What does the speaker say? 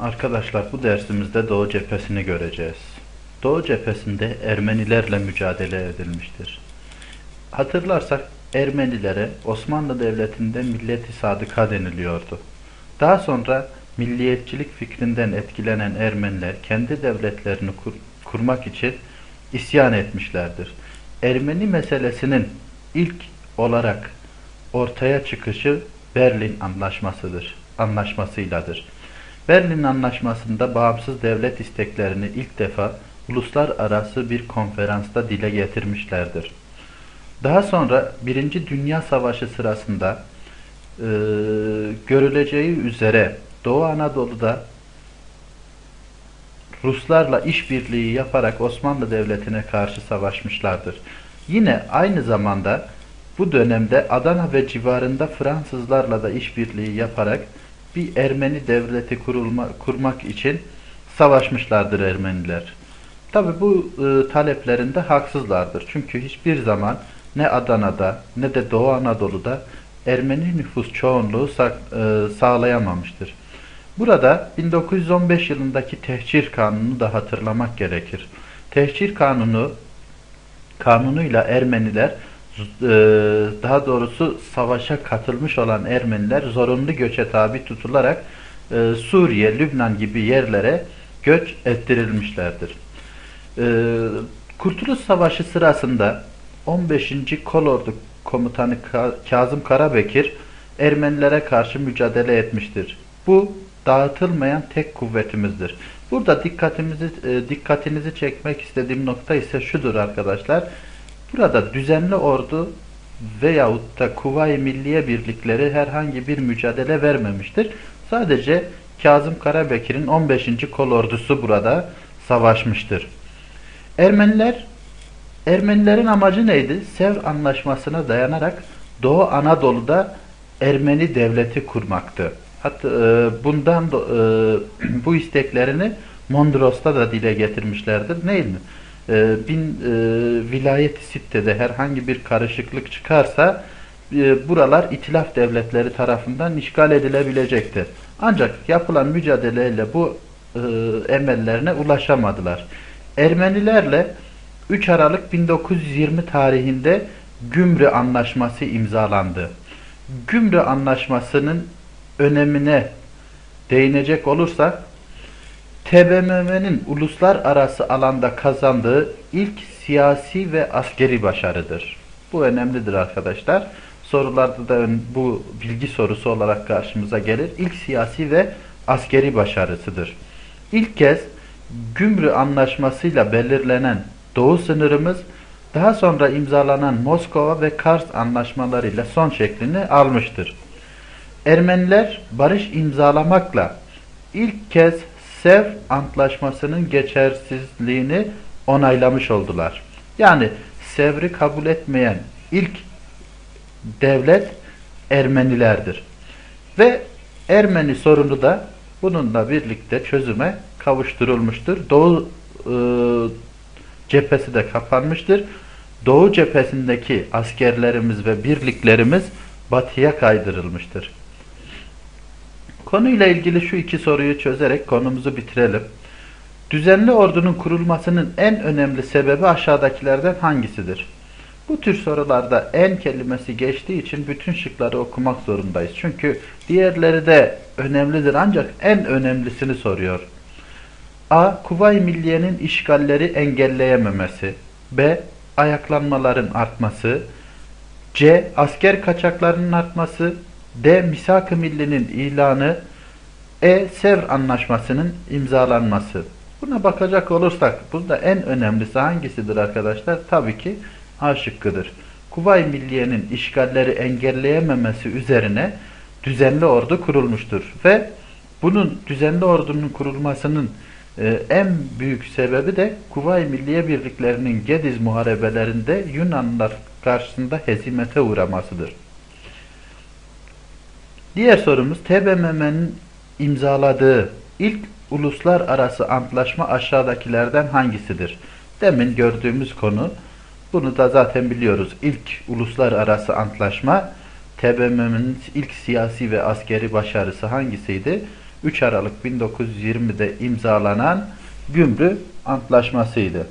Arkadaşlar bu dersimizde Doğu cephesini göreceğiz. Doğu cephesinde Ermenilerle mücadele edilmiştir. Hatırlarsak Ermenilere Osmanlı Devleti'nde milleti sadıka deniliyordu. Daha sonra milliyetçilik fikrinden etkilenen Ermeniler kendi devletlerini kur kurmak için isyan etmişlerdir. Ermeni meselesinin ilk olarak ortaya çıkışı Berlin Anlaşmasıdır, anlaşmasıyladır. Berlin Anlaşması'nda bağımsız devlet isteklerini ilk defa uluslararası bir konferansta dile getirmişlerdir. Daha sonra Birinci Dünya Savaşı sırasında e, görüleceği üzere Doğu Anadolu'da Ruslarla işbirliği yaparak Osmanlı Devleti'ne karşı savaşmışlardır. Yine aynı zamanda bu dönemde Adana ve civarında Fransızlarla da işbirliği yaparak bir Ermeni devleti kurulma, kurmak için savaşmışlardır Ermeniler. Tabi bu e, taleplerinde haksızlardır. Çünkü hiçbir zaman ne Adana'da ne de Doğu Anadolu'da Ermeni nüfus çoğunluğu sa e, sağlayamamıştır. Burada 1915 yılındaki tehcir kanunu da hatırlamak gerekir. Tehcir kanunu kanunuyla Ermeniler daha doğrusu savaşa katılmış olan Ermeniler zorunlu göçe tabi tutularak e, Suriye, Lübnan gibi yerlere göç ettirilmişlerdir. E, Kurtuluş Savaşı sırasında 15. Kolordu Komutanı Kazım Karabekir Ermenilere karşı mücadele etmiştir. Bu dağıtılmayan tek kuvvetimizdir. Burada dikkatimizi dikkatinizi çekmek istediğim nokta ise şudur arkadaşlar. Burada düzenli ordu veyahut da Kuvayi Milliye birlikleri herhangi bir mücadele vermemiştir. Sadece Kazım Karabekir'in 15. kol ordusu burada savaşmıştır. Ermeniler Ermenilerin amacı neydi? Sevr Anlaşması'na dayanarak Doğu Anadolu'da Ermeni devleti kurmaktı. Hatta e, bundan e, bu isteklerini Mondros'ta da dile getirmişlerdir. Değil mi? E, bin e, vilayet sitede herhangi bir karışıklık çıkarsa e, buralar itilaf devletleri tarafından işgal edilebilecektir. Ancak yapılan mücadeleyle bu e, emellerine ulaşamadılar. Ermenilerle 3 Aralık 1920 tarihinde Gümrü Anlaşması imzalandı. Gümrü Anlaşması'nın önemine değinecek olursak TBMM'nin uluslararası alanda kazandığı ilk siyasi ve askeri başarıdır. Bu önemlidir arkadaşlar. Sorularda da bu bilgi sorusu olarak karşımıza gelir. İlk siyasi ve askeri başarısıdır. İlk kez Gümrü Anlaşması'yla belirlenen Doğu sınırımız daha sonra imzalanan Moskova ve Kars anlaşmalarıyla son şeklini almıştır. Ermeniler barış imzalamakla ilk kez Sev Antlaşması'nın geçersizliğini onaylamış oldular. Yani Sevr'i kabul etmeyen ilk devlet Ermenilerdir. Ve Ermeni sorunu da bununla birlikte çözüme kavuşturulmuştur. Doğu e, cephesi de kapanmıştır. Doğu cephesindeki askerlerimiz ve birliklerimiz batıya kaydırılmıştır. Konuyla ilgili şu iki soruyu çözerek konumuzu bitirelim. Düzenli ordunun kurulmasının en önemli sebebi aşağıdakilerden hangisidir? Bu tür sorularda en kelimesi geçtiği için bütün şıkları okumak zorundayız. Çünkü diğerleri de önemlidir ancak en önemlisini soruyor. A. Kuvayi Milliye'nin işgalleri engelleyememesi. B. Ayaklanmaların artması. C. Asker kaçaklarının artması. D. Misak-ı Milli'nin ilanı E. Sevr Anlaşması'nın imzalanması. Buna bakacak olursak bunda en önemlisi hangisidir arkadaşlar? Tabii ki A şıkkıdır. Kuvay Milliye'nin işgalleri engelleyememesi üzerine düzenli ordu kurulmuştur. Ve bunun düzenli ordunun kurulmasının e, en büyük sebebi de Kuvay Milliye birliklerinin Gediz muharebelerinde Yunanlılar karşısında hezimete uğramasıdır. Diğer sorumuz TBMM'nin imzaladığı ilk uluslararası antlaşma aşağıdakilerden hangisidir? Demin gördüğümüz konu bunu da zaten biliyoruz. İlk uluslararası antlaşma TBMM'nin ilk siyasi ve askeri başarısı hangisiydi? 3 Aralık 1920'de imzalanan Gümrü Antlaşması'ydı.